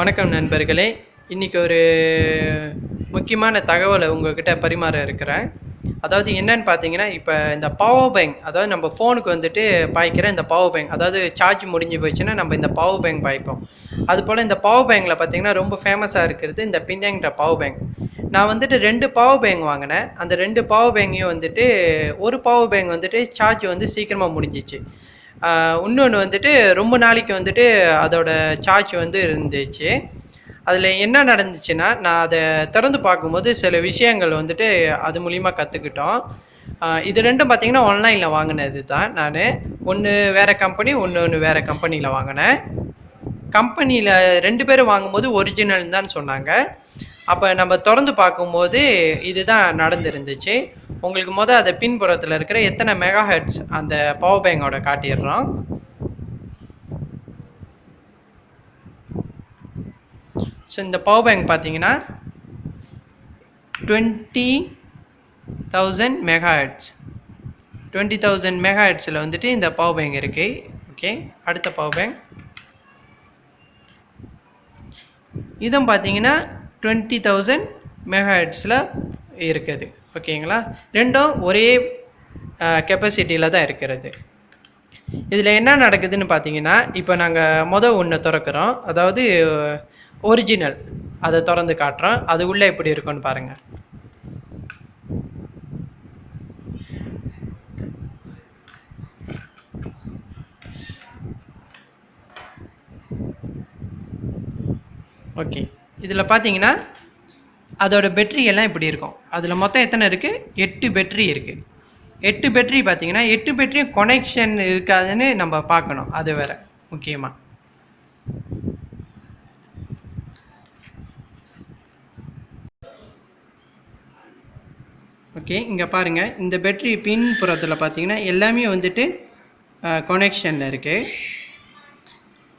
வணக்கம் நண்பர்களே. இன்றைக்கி ஒரு முக்கியமான தகவலை உங்கள்கிட்ட பரிமாற இருக்கிறேன். அதாவது என்னன்னு பார்த்தீங்கன்னா இப்போ இந்த பவர் பேங்க் அதாவது நம்ம ஃபோனுக்கு வந்துட்டு பாய்க்கிற இந்த பவர் பேங்க் அதாவது சார்ஜ் முடிஞ்சு போச்சுன்னா நம்ம இந்த பவர் பேங்க் பாய்ப்போம். அதுபோல் இந்த பவர் பேங்கில் பார்த்தீங்கன்னா ரொம்ப ஃபேமஸாக இருக்கிறது இந்த பின்யாங்கிற பவர் பேங்க் நான் வந்துட்டு ரெண்டு பவர் பேங்க் வாங்கினேன். அந்த ரெண்டு பவர் பேங்கையும் வந்துட்டு ஒரு பவர் பேங்க் வந்துட்டு சார்ஜ் வந்து சீக்கிரமாக முடிஞ்சிச்சு. இன்னொன்று வந்துட்டு ரொம்ப நாளைக்கு வந்துட்டு அதோட சார்ஜ் வந்து இருந்துச்சு. அதில் என்ன நடந்துச்சுன்னா நான் அதை திறந்து பார்க்கும்போது சில விஷயங்கள் வந்துட்டு அது மூலிமா கற்றுக்கிட்டோம் இது ரெண்டும் பார்த்திங்கன்னா ஆன்லைனில் வாங்கினது தான் நான். ஒன்று வேறு கம்பெனி ஒன்று ஒன்று வேறு கம்பெனியில் வாங்கினேன். கம்பெனியில் ரெண்டு பேரும் வாங்கும்போது ஒரிஜினல் தான் சொன்னாங்க. அப்போ நம்ம திறந்து பார்க்கும்போது இதுதான் நடந்துருந்துச்சு. உங்களுக்கு மொதல் அதை பின்புறத்தில் இருக்கிற எத்தனை மெகா ஹெட்ஸ் அந்த பவர் பேங்கோட காட்டிடுறோம்? ஸோ இந்த பவர் பேங்க் பார்த்தீங்கன்னா twenty thousand mega heads twenty thousand mega ஹெட்ஸில் வந்துட்டு இந்த பவர் பேங்க் இருக்குது ஓகே அடுத்த பவர் பேங்க் இதுவும் பார்த்தீங்கன்னா டுவெண்ட்டி தௌசண்ட் மெகா ஹெட்ஸில் இருக்குது. ஓகேங்களா? ரெண்டும் ஒரே கெப்பாசிட்டியில் தான் இருக்கிறது. இதில் என்ன நடக்குதுன்னு பார்த்தீங்கன்னா இப்போ நாங்கள் மொதல் ஒன்று திறக்கிறோம். அதாவது ஒரிஜினல் அதை திறந்து காட்டுறோம். அது உள்ளே எப்படி இருக்குன்னு பாருங்கள் ஓகே. இதில் பார்த்தீங்கன்னா அதோட பெட்ரி எல்லாம் இப்படி இருக்கும். அதில் மொத்தம் எத்தனை இருக்குது எட்டு பெட்ரி இருக்குது எட்டு பெட்ரி பார்த்தீங்கன்னா எட்டு பெட்ரியும் கொனெக்ஷன் இருக்காதுன்னு நம்ம பார்க்கணும். அது வேற முக்கியமாக ஓகே இங்கே பாருங்கள் இந்த பெட்ரி பின்புறத்தில் பார்த்தீங்கன்னா எல்லாமே வந்துட்டு கொனெக்ஷனில் இருக்குது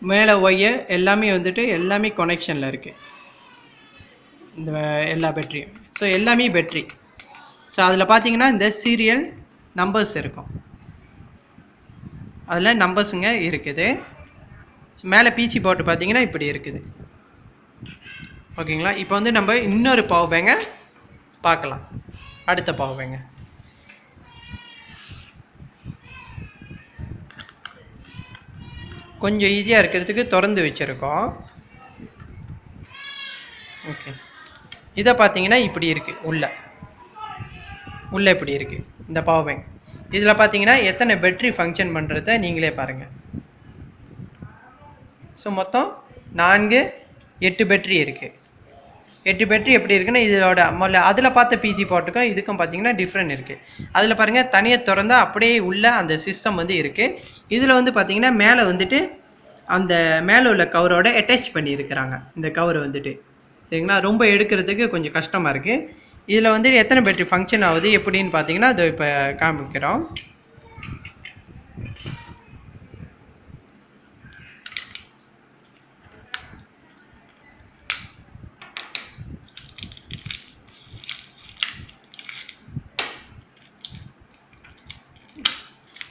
மேலே ஒய்ய எல்லாமே வந்துட்டு எல்லாமே கொனெக்ஷனில் இருக்குது இந்த எல்லா பேட்டரியும் ஸோ எல்லாமே பேட்ரி ஸோ அதில் பார்த்தீங்கன்னா இந்த சீரியல் நம்பர்ஸ் இருக்கும். அதில் நம்பர்ஸுங்க இருக்குது. மேலே பீச்சி போட்டு பார்த்தீங்கன்னா இப்படி இருக்குது. ஓகேங்களா? இப்போ வந்து நம்ம இன்னொரு பவர் பேங்கை பார்க்கலாம் அடுத்த பவர் கொஞ்சம் ஈஸியாக இருக்கிறதுக்கு திறந்து வச்சுருக்கோம் ஓகே இதை பார்த்தீங்கன்னா இப்படி இருக்குது உள்ள. உள்ளே இப்படி இருக்குது இந்த பவர் பேங்க் இதில் பார்த்தீங்கன்னா எத்தனை பேட்ரி ஃபங்க்ஷன் பண்ணுறத நீங்களே பாருங்கள் ஸோ மொத்தம் நான்கு எட்டு பேட்ரி இருக்குது எட்டு பேட்ரி எப்படி இருக்குன்னா இதோட முதல்ல அதில் பார்த்த பிஜி போட்டுக்கும் இதுக்கும் பார்த்தீங்கன்னா டிஃப்ரெண்ட் இருக்குது அதில் பாருங்கள் தனியாக திறந்தால் அப்படியே உள்ள அந்த சிஸ்டம் வந்து இருக்குது இதில் வந்து பார்த்திங்கன்னா மேலே வந்துட்டு அந்த மேலே உள்ள கவரோட அட்டாச் பண்ணியிருக்கிறாங்க. இந்த கவர் வந்துட்டு. சரிங்களா ரொம்ப எடுக்கிறதுக்கு கொஞ்சம் கஷ்டமாக இருக்குது இதில் வந்து எத்தனை பேட்டரி ஃபங்க்ஷன் ஆகுது எப்படின்னு பார்த்தீங்கன்னா அது இப்போ காமிக்கிறோம்.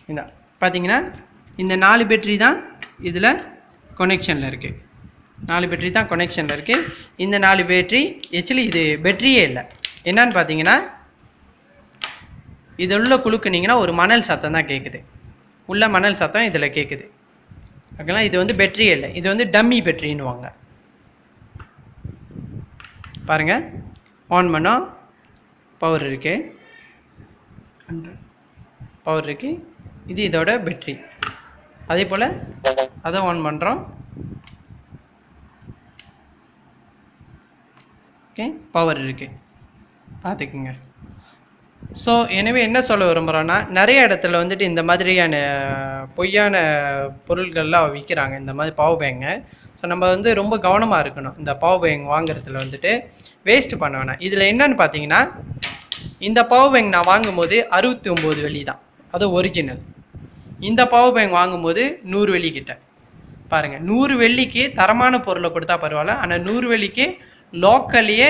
இந்த பார்த்தீங்கன்னா இந்த நாலு பேட்ரி தான் இதில் கொனெக்ஷனில் இருக்குது நாலு பேட்ரி தான் கொனெக்ஷனில் இருக்குது இந்த நாலு பேட்ரி ஆக்சுவலி இது பேட்டரியே இல்லை. என்னன்னு பார்த்தீங்கன்னா இது உள்ள குழுக்குனிங்கன்னா ஒரு மணல் சத்தம் தான் கேட்குது உள்ள மணல் சத்தம் இதில் கேட்குது ஓகேங்களா இது வந்து பேட்டரியே இல்லை. இது வந்து டம்மி பேட்டரின்னுவாங்க பாருங்கள் ஆன் பண்ணோம் பவர் இருக்குது பவர் இருக்குது இது இதோட பேட்ரி அதே போல் அதை ஆன் பண்ணுறோம் ஓகே பவர் இருக்குது பார்த்துக்குங்க ஸோ எனவே என்ன சொல்ல விரும்புகிறோன்னா நிறைய இடத்துல வந்துட்டு இந்த மாதிரியான பொய்யான பொருள்கள்லாம் விற்கிறாங்க இந்த மாதிரி பவர் பேங்கை ஸோ நம்ம வந்து ரொம்ப கவனமாக இருக்கணும். இந்த பவர் பேங்க் வாங்குறதுல வந்துட்டு வேஸ்ட் பண்ண வேணாம். இதில் என்னன்னு பார்த்தீங்கன்னா இந்த பவர் பேங்க் நான் வாங்கும்போது அறுபத்தி ஒம்பது வெள்ளி தான். அது ஒரிஜினல் இந்த பவர் பேங்க் வாங்கும்போது நூறு வெளிக்கிட்ட பாருங்கள் நூறு வெள்ளிக்கு தரமான பொருளை கொடுத்தா பரவாயில்ல. ஆனால் நூறு வெள்ளிக்கு லோக்கல்லையே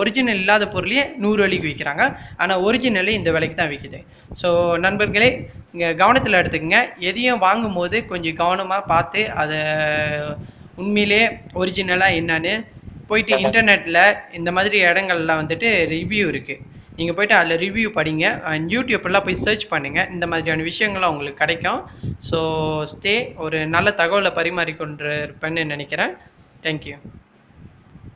ஒரிஜினல் இல்லாத பொருளையே நூறு வெள்ளிக்கு விற்கிறாங்க ஆனால் ஒரிஜினலே இந்த விலைக்கு தான் விற்கிது ஸோ நண்பர்களே இங்கே கவனத்தில் எடுத்துக்கங்க. எதையும் வாங்கும்போது கொஞ்சம் கவனமாக பார்த்து அதை உண்மையிலே ஒரிஜினலாக என்னன்னு. போயிட்டு இன்டர்நெட்டில் இந்த மாதிரி இடங்கள்லாம் வந்துட்டு ரிவ்யூ இருக்குது நீங்கள் போய்ட்டு அதில் ரிவ்யூ படிங்க. அண்ட் யூடியூப்லாம் போய் சர்ச் பண்ணுங்கள் இந்த மாதிரியான விஷயங்கள்லாம் உங்களுக்கு கிடைக்கும். ஸோ ஸ்டே ஒரு நல்ல தகவலை பரிமாறிக்கொண்டு இருப்பேன்னு நினைக்கிறேன் தேங்க்யூ